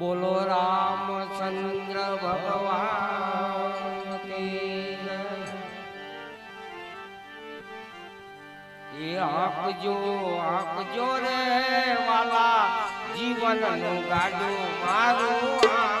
બોલો રામચંદ્ર ભગવાન એ આંકજો આંકજો રે વાલા જીવનનું ગાડું મારું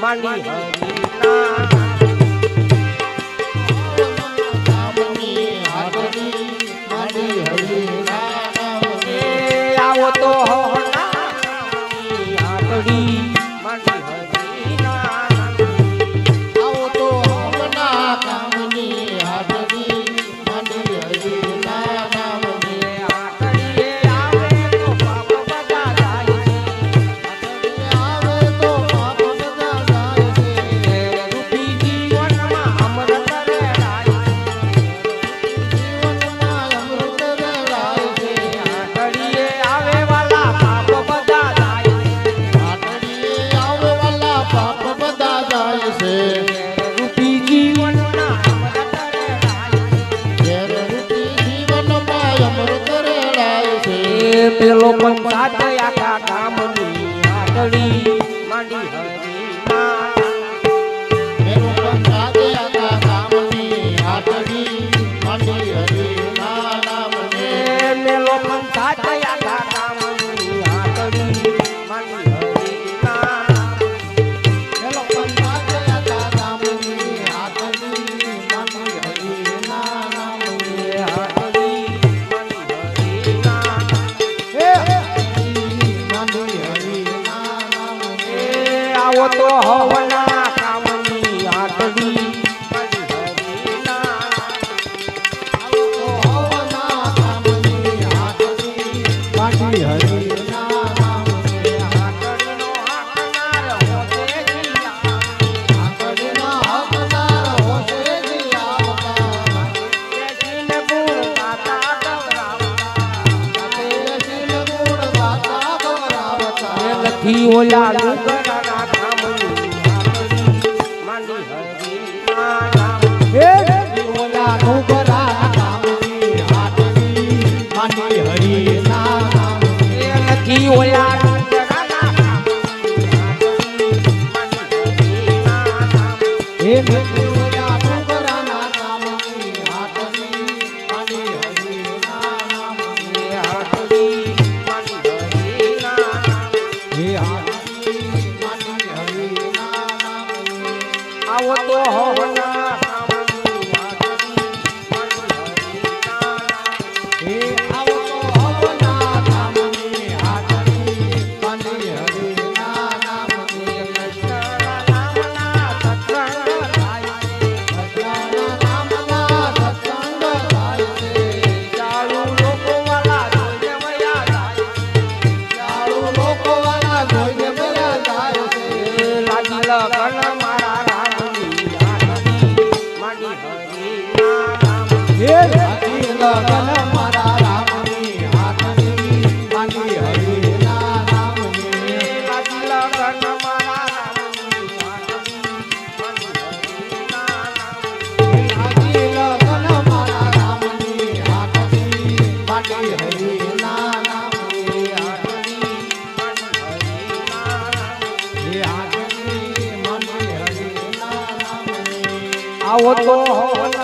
慢点。रे આવો તો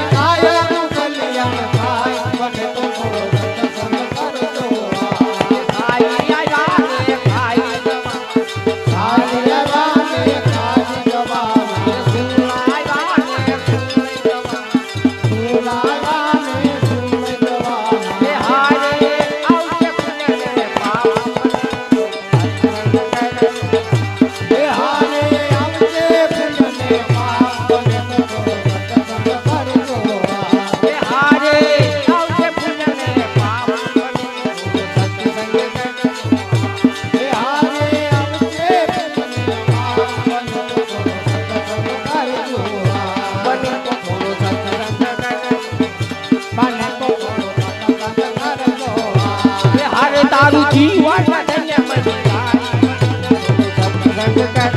दारूची वाट धरल्यामध्ये काय